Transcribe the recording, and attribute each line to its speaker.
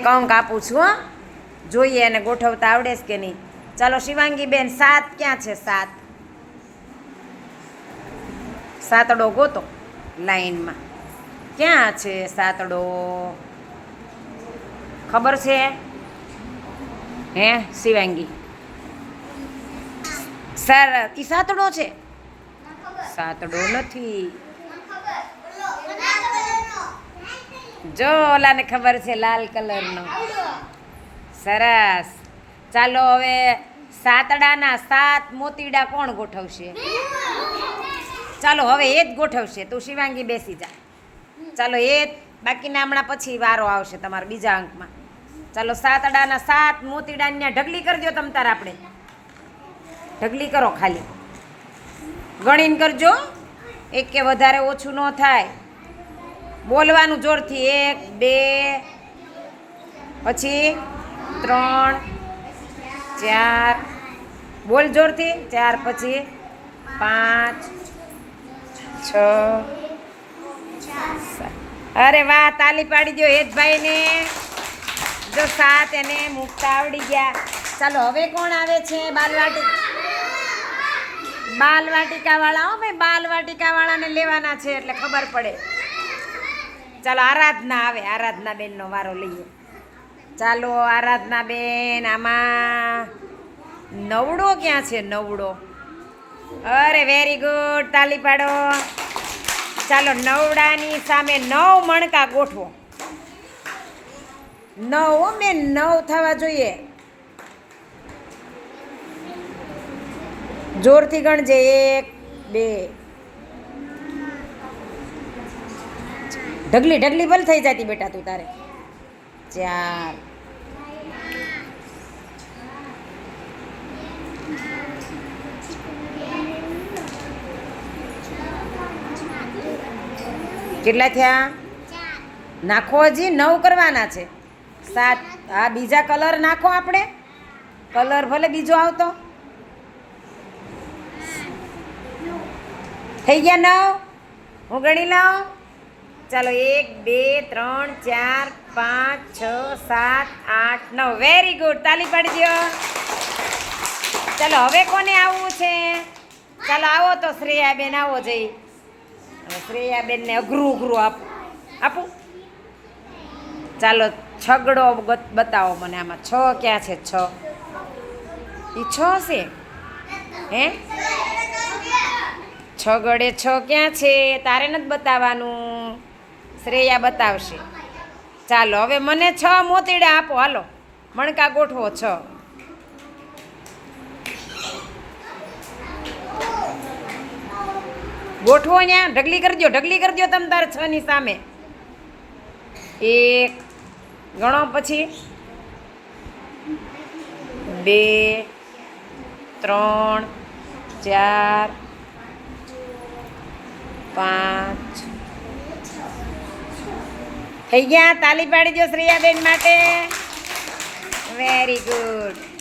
Speaker 1: કંક આપું છું, હો. જોઈએ એને ગોઠવતા આવડે છે કે નહીં. ચાલો શિવાંગી બેન સાત ક્યાં છે? સાત. સાતડો ગોતો લાઈનમાં. ક્યાં છે સાતડો? ખબર છે? હે, શિવાંગી? સર એ સાતડો છે? સાતડો નથી. જો ઓલાને ખબર છે લાલ કલરનો. સરસ. ચાલો હવે સાતડાના સાત મોતીડા કોણ ગોઠવશે? ચાલો હવે એ જ ગોઠવશે. તું શિવાંગી બેસી જા. ચાલો એ જ. બાકીના હમણાં પછી વારો આવશે તમારા બીજા અંકમાં. ચાલો સાતડાના સાત મોતીડાને ઢગલી ઢગલી કરજો તમ તાર આપણે. ઢગલી કરો ખાલી. ગણીને કરજો. એક કે વધારે ઓછું ન થાય. બોલવાનું જોરથી. એક, બે, પછી ત્રણ, ચાર. બોલ જોરથી. ચાર, પછી પાંચ, છ અરે વાહ, તાલી પાડી દો હેતભાઈને. જો સાત એને મૂકતા આવડી ગયા. ચાલો, હવે કોણ આવે છે? બાલવાટી બાલવાટિકા વાળા હો ભાઈ બાલવાટિકા વાળાને લેવાના છે એટલે ખબર પડે. ચાલો આરાધના આવે, આરાધના બેનનો વારો લઈએ. ચાલો આરાધના બેન, આમાં નવડો ક્યાં છે નવડો? અરે વેરી ગુડ તાલી પાડો. ચાલો નવડાની સામે નવ મણકા ગોઠવો. નવ મેં નવ થવા જોઈએ. જોરથી ગણજે, એક, બે. ઢગલી ઢગલી ભલ થઈ જતી બેટા તું તારે. ચાર કેટલા થયા? નાખો હજી, નવ કરવાના છે. સાત, આ બીજા કલર નાખો આપણે. કલર ભલે બીજો આવતો. થઈ ગયા નવ? હું ગણી લઉં? ચાલો એક, બે, ત્રણ, ચાર, પાંચ, છ, સાત, આઠ, નવ. વેરી ગુડ તાલી પાડી દો ચાલો, હવે કોને આવવું છે? ચાલો, આવો તો શ્રેયાબેન, આવો જઈ. શ્રેયાબેનને અઘરું અઘરું આપું આપું. ચાલો, છગડો બતાવો મને આમાં. છ ક્યાં છે? છ. એ છ છે? હે? છ ગળે છ ક્યાં છે? તારે નથી બતાવવાનું. શ્રેયા બતાવશે. ચાલો, હવે મને છ મોતીડા આપો. હાલો, મણકા ગોઠવો છ. ગોઠવો ત્યાં ઢગલી કરજો ઢગલી કરજો તમ તારે છ ની સામે. એક, ગણો પછી. બે, ત્રણ, ચાર, પાંચ થઈ ગયા તાલી પાડી દો શ્રેયાબેન માટે. Very good